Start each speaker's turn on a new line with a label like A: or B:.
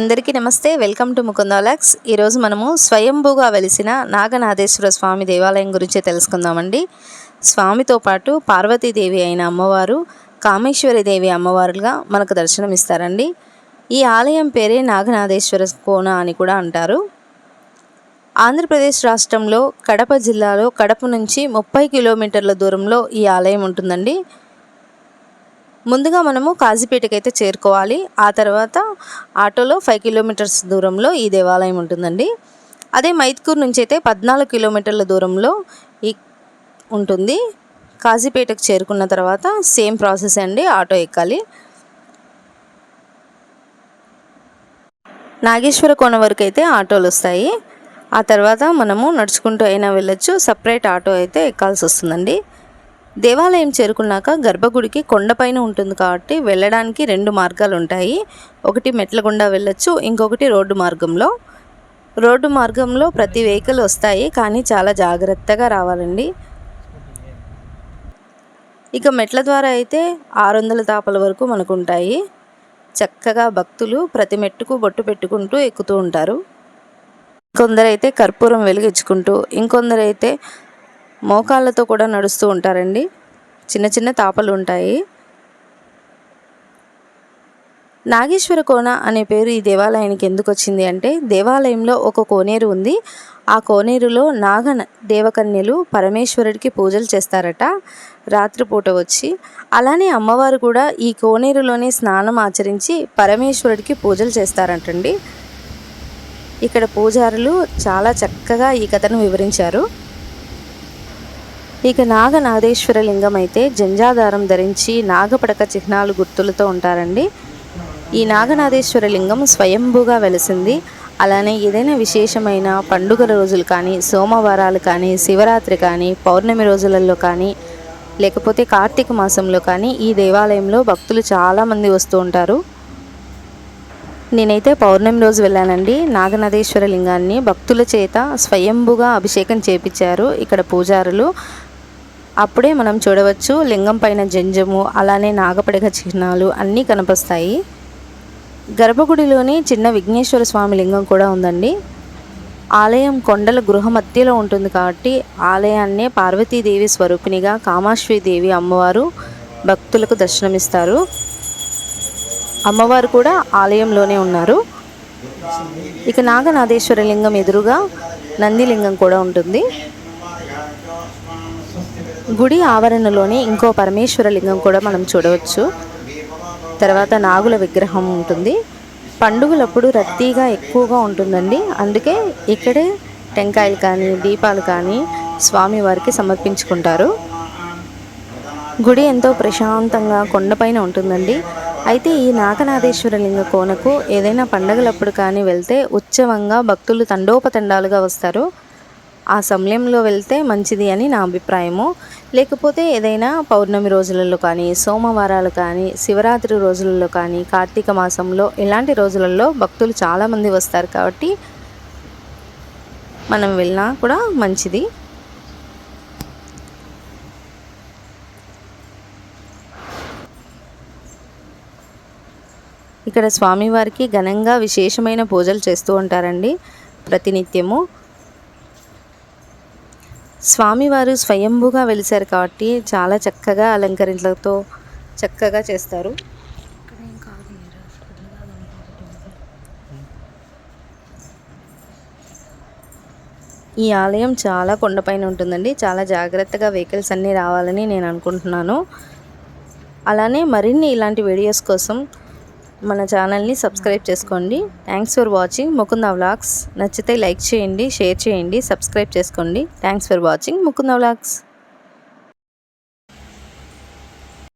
A: అందరికీ నమస్తే. Welcome to ముకుందాలక్స్ ఈరోజు మనము స్వయంభూగా వెలిసిన నాగనాథేశ్వర స్వామి దేవాలయం గురించి తెలుసుకుందామండి. స్వామితో పాటు పార్వతీదేవి అయిన అమ్మవారు కామేశ్వరి దేవి అమ్మవారులుగా మనకు దర్శనమిస్తారండి ఈ ఆలయం పేరే నాగనాథేశ్వర కోన అని కూడా అంటారు. ఆంధ్రప్రదేశ్ రాష్ట్రంలో కడప జిల్లాలో కడప నుంచి ముప్పై కిలోమీటర్ల దూరంలో ఈ ఆలయం ఉంటుందండి. ముందుగా మనము కాజీపేటకి అయితే చేరుకోవాలి. ఆ తర్వాత ఆటోలో ఫైవ్ కిలోమీటర్స్ దూరంలో ఈ దేవాలయం ఉంటుందండి. అదే మైత్కూర్ నుంచి అయితే పద్నాలుగు కిలోమీటర్ల దూరంలో ఈ ఉంటుంది. కాజీపేటకు చేరుకున్న తర్వాత సేమ్ ప్రాసెస్ అండి ఆటో ఎక్కాలి. నాగేశ్వర కోన వరకు అయితే ఆటోలు వస్తాయి. ఆ తర్వాత మనము నడుచుకుంటూ అయినా వెళ్ళొచ్చు. సపరేట్ ఆటో అయితే ఎక్కాల్సి వస్తుందండి. దేవాలయం చేరుకున్నాక గర్భగుడికి కొండపైన ఉంటుంది కాబట్టి వెళ్ళడానికి రెండు మార్గాలు ఉంటాయి. ఒకటి మెట్ల గుండా వెళ్ళొచ్చు ఇంకొకటి రోడ్డు మార్గంలో. రోడ్డు మార్గంలో ప్రతి వెహికల్ వస్తాయి కానీ చాలా జాగ్రత్తగా రావాలండి. ఇక మెట్ల ద్వారా అయితే ఆరు వందల తాపల వరకు మనకు ఉంటాయి చక్కగా భక్తులు ప్రతి మెట్టుకు బొట్టు పెట్టుకుంటూ ఎక్కుతూ ఉంటారు. కొందరైతే కర్పూరం వెలిగించుకుంటూ ఇంకొందరైతే మోకాళ్ళతో కూడా నడుస్తూ ఉంటారండి. చిన్న చిన్న తాపలు ఉంటాయి. నాగేశ్వర కోన అనే పేరు ఈ దేవాలయానికి ఎందుకు వచ్చింది అంటే దేవాలయంలో ఒక కోనేరు ఉంది. ఆ కోనేరులో నాగ దేవకన్యలు పరమేశ్వరుడికి పూజలు చేస్తారట. రాత్రిపూట వచ్చి అలానే అమ్మవారు కూడా ఈ కోనేరులోనే స్నానం ఆచరించి పరమేశ్వరుడికి పూజలు చేస్తారంటండి. ఇక్కడ పూజారులు చాలా చక్కగా ఈ కథను వివరించారు. ఇక నాగనాథేశ్వర లింగం అయితే జంజాధారం ధరించి నాగపడక చిహ్నాలు గుర్తులతో ఉంటారండి. ఈ నాగనాథేశ్వర లింగం స్వయంభూగా వెలిసింది. అలానే ఏదైనా విశేషమైన పండుగ రోజులు కానీ సోమవారాలు కానీ శివరాత్రి కానీ పౌర్ణమి రోజులలో కానీ లేకపోతే కార్తీక మాసంలో కానీ ఈ దేవాలయంలో భక్తులు చాలామంది వస్తూ ఉంటారు. నేనైతే పౌర్ణమి రోజు వెళ్ళానండి. నాగనాథేశ్వర లింగాన్ని భక్తుల చేత స్వయంభుగా అభిషేకం చేపించారు ఇక్కడ పూజారులు. అప్పుడే మనం చూడవచ్చు లింగం పైన జంజము అలానే నాగపడగ చిహ్నాలు అన్నీ కనిపిస్తాయి. గర్భగుడిలోని చిన్న విఘ్నేశ్వర స్వామి లింగం కూడా ఉందండి. ఆలయం కొండల గృహ మధ్యలో ఉంటుంది కాబట్టి ఆలయాన్నే పార్వతీదేవి స్వరూపిణిగా కామాశ్వీదేవి అమ్మవారు భక్తులకు దర్శనమిస్తారు. అమ్మవారు కూడా ఆలయంలోనే ఉన్నారు. ఇక నాగనాథేశ్వర లింగం ఎదురుగా నందిలింగం కూడా ఉంటుంది. గుడి ఆవరణలోనే ఇంకో పరమేశ్వర లింగం కూడా మనం చూడవచ్చు. తర్వాత నాగుల విగ్రహం ఉంటుంది. పండుగలప్పుడు రద్దీగా ఎక్కువగా ఉంటుందండి. అందుకే ఇక్కడే టెంకాయలు కానీ దీపాలు కానీ స్వామివారికి సమర్పించుకుంటారు. గుడి ఎంతో ప్రశాంతంగా కొండపైన ఉంటుందండి. అయితే ఈ నాగనాథేశ్వర లింగ కోనకు ఏదైనా పండగలప్పుడు కానీ వెళ్తే ఉత్సవంగా భక్తులు తండోపతండాలుగా వస్తారు. ఆ సమయంలో వెళ్తే మంచిది అని నా అభిప్రాయము. లేకపోతే ఏదైనా పౌర్ణమి రోజులలో కానీ సోమవారాలు కానీ శివరాత్రి రోజులలో కానీ కార్తీక మాసంలో ఇలాంటి రోజులలో భక్తులు చాలామంది వస్తారు కాబట్టి మనం వెళ్ళినా కూడా మంచిది. ఇక్కడ స్వామివారికి ఘనంగా విశేషమైన పూజలు చేస్తూ ఉంటారండి. ప్రతినిత్యము స్వామివారు స్వయంభూగా వెలిశారు కాబట్టి చాలా చక్కగా అలంకరణలతో చక్కగా చేస్తారు. ఈ ఆలయం చాలా కొండపైన ఉంటుందండి. చాలా జాగ్రత్తగా వెహికల్స్ అన్నీ రావాలని నేను అనుకుంటున్నాను. అలానే మరిన్ని ఇలాంటి వీడియోస్ కోసం మన ఛానల్ని సబ్స్క్రైబ్ చేసుకోండి. Thanks for watching Mukunda vlogs నచ్చితే లైక్ చేయండి షేర్ చేయండి సబ్స్క్రైబ్ చేసుకోండి. Thanks for watching Mukunda vlogs